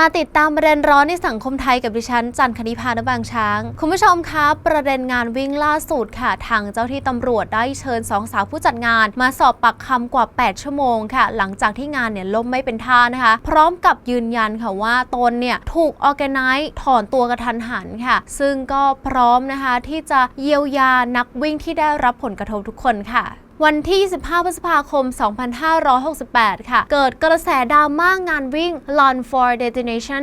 มาติดตามประเด็นร้อนในสังคมไทยกับดิฉัน จันคณิพานบางช้าง คุณผู้ชมคะประเด็นงานวิ่งล่าสุดค่ะ ทางเจ้าที่ตำรวจได้เชิญสองสาวผู้จัดงาน มาสอบปากคำกว่า 8 ชั่วโมงค่ะ หลังจากที่งานเนี่ยล่มไม่เป็นท่านะคะ พร้อมกับยืนยันค่ะว่าตนเนี่ยถูกออแกไนซ์ถอนตัวกระทันหันค่ะ ซึ่งก็พร้อมนะคะที่จะเยียวยานักวิ่งที่ได้รับผลกระทบทุกคนค่ะ วันที่25พฤษภาคม 2568 ค่ะ เกิดกระแสดราม่างานวิ่ง Run for Destination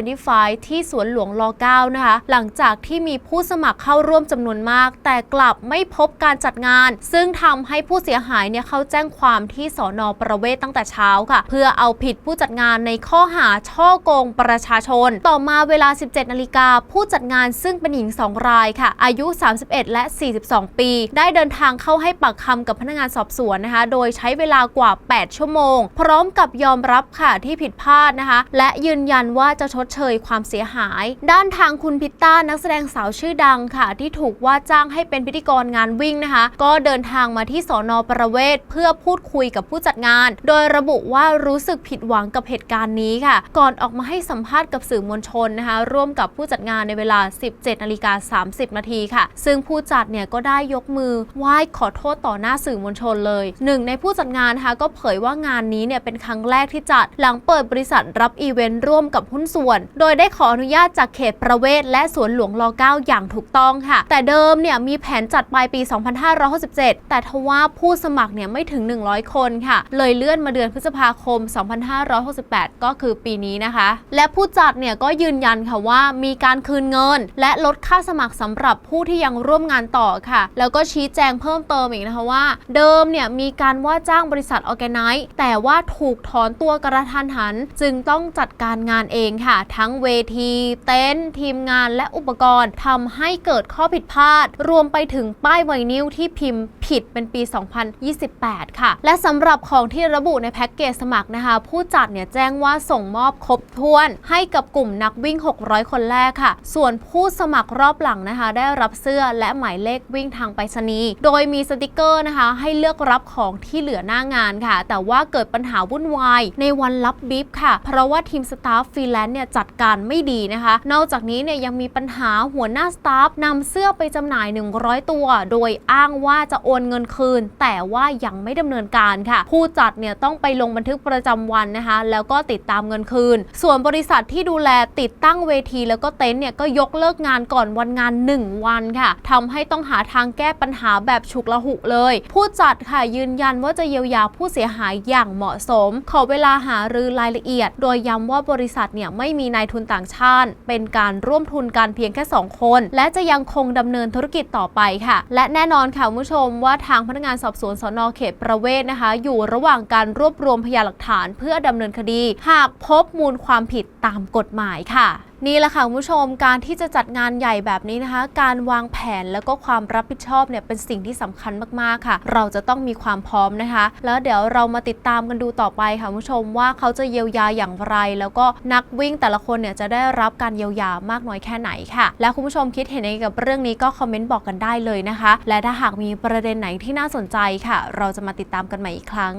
2025 ที่สวนหลวงร9นะคะ หลังจากที่มีผู้สมัครเข้าร่วมจำนวนมาก แต่กลับไม่พบการจัดงาน ซึ่งทำให้ผู้เสียหายเนี่ยเข้าแจ้งความที่สอนอประเวศตั้งแต่เช้าค่ะ เพื่อเอาผิดผู้จัดงานในข้อหาช่อโกงประชาชน ต่อมาเวลา 17 นาฬิกาผู้จัดงานซึ่งเป็นหญิง 2 รายค่ะ อายุ 31 และ 42 ปี ได้เดินทางเข้าให้ปากคำกับพนักงานสอบสวนนะคะ โดยใช้เวลากว่า 8 ชั่วโมง พร้อมกับยอมรับค่ะที่ผิดพลาดนะคะ และยืนยันว่าจะชดเชยความเสียหาย ด้านทางคุณพิตต้านักแสดงสาวชื่อดังค่ะ ที่ถูกว่าจ้างให้เป็นพิธีกรงานวิ่งนะคะ ก็เดินทางมาที่สอนอประเวศเพื่อพูดคุยกับผู้จัดงาน โดยระบุว่ารู้สึกผิดหวังกับเหตุการณ์นี้ค่ะ ก่อนออกมาให้สัมภาษณ์กับสื่อมวลชนนะคะ ร่วมกับผู้จัดงานในเวลา 17นาฬิกา30 นาทีค่ะ ซึ่งผู้จัดเนี่ยก็ได้ยกมือไหว้ขอโทษต่อหน้าสื่อมวลชนเลยหนึ่งในผู้จัดงานนะคะก็เผยว่างานนี้เนี่ยเป็นครั้งแรกที่จัด หลังเปิดบริษัทรับอีเวนต์ร่วมกับหุ้นส่วน โดยได้ขออนุญาตจากเขตประเวศและสวนหลวงร9อย่างถูกต้องค่ะ แต่เดิมเนี่ยมีแผนจัดปลายปี 2567 แต่ทว่าผู้สมัครเนี่ยไม่ถึง 100 คนค่ะ เลยเลื่อนมาเดือนพฤษภาคม 2568 ก็คือปีนี้นะคะ และผู้จัดเนี่ยก็ยืนยันค่ะว่ามีการคืนเงิน และลดค่าสมัครสำหรับผู้ที่ยังร่วมงานต่อค่ะ แล้วก็ชี้แจงเพิ่มเติมอีกนะคะว่าเดิมเนี่ยมีการว่าจ้างบริษัทออแกไนซ์แต่ว่าถูกถอนตัวกระทันหัน จึงต้องจัดการงานเองค่ะ ทั้งเวที เต็นท์ทีมงานและอุปกรณ์ทำให้เกิดข้อผิดพลาด รวมไปถึงป้ายไวนิลที่พิมพ์ผิดเป็นปี 2028 ค่ะ และสำหรับของที่ระบุในแพ็กเกจสมัครนะคะ ผู้จัดเนี่ยแจ้งว่าส่งมอบครบถ้วน ให้กับกลุ่มนักวิ่ง 600 คนแรกค่ะ ส่วนผู้สมัครรอบหลังนะคะ ได้รับเสื้อและหมายเลขวิ่งทางไปรษณีย์โดยมีสติกเกอร์นะคะ ให้เลือกรับของที่เหลือหน้างานค่ะ แต่ว่าเกิดปัญหาวุ่นวายในวันรับบิฟค่ะ เพราะว่าทีมสตาฟฟรีแลนซ์เนี่ยจัดการไม่ดีนะคะ นอกจากนี้เนี่ยยังมีปัญหาหัวหน้าสตาฟนำเสื้อไปจำหน่าย 100 ตัว โดยอ้างว่าจะโอนเงินคืน แต่ว่ายังไม่ดำเนินการค่ะ ผู้จัดเนี่ยต้องไปลงบันทึกประจำวันนะคะ แล้วก็ติดตามเงินคืน ส่วนบริษัทที่ดูแลติดตั้งเวที แล้วก็เต็นท์เนี่ยก็ยกเลิกงานก่อนวันงาน 1 วันค่ะทำให้ต้องหาทางแก้ปัญหาแบบฉุกละหุเลยผู้จัดค่ะยืนยันว่าจะเยียวยาผู้เสียหายอย่างเหมาะสม ขอเวลาหารือรายละเอียด โดยย้ำว่าบริษัทเนี่ยไม่มีนายทุนต่างชาติ เป็นการร่วมทุนกันเพียงแค่ 2 คน และจะยังคงดำเนินธุรกิจต่อไปค่ะ และแน่นอนค่ะคุณผู้ชมว่าทางพนักงานสอบสวนสนเขตประเวศนะคะ อยู่ระหว่างการรวบรวมพยานหลักฐาน เพื่อดำเนินคดี หากพบมูลความผิดตามกฎหมายค่ะ นี่แหละค่ะคุณผู้ชมการที่จะจัดงานใหญ่แบบนี้นะคะ การวางแผนแล้วก็ความรับผิดชอบเนี่ยเป็นสิ่งที่สำคัญมากๆค่ะ เราจะต้องมีความพร้อมนะคะ แล้วเดี๋ยวเรามาติดตามกันดูต่อไปค่ะคุณผู้ชมว่าเขาจะเยียวยาอย่างไร แล้วก็นักวิ่งแต่ละคนเนี่ยจะได้รับการเยียวยามากน้อยแค่ไหนค่ะ แล้วคุณผู้ชมคิดเห็นยังไงกับเรื่องนี้ก็คอมเมนต์บอกกันได้เลยนะคะ และถ้าหากมีประเด็นไหนที่น่าสนใจค่ะ เราจะมาติดตามกันใหม่อีกครั้ง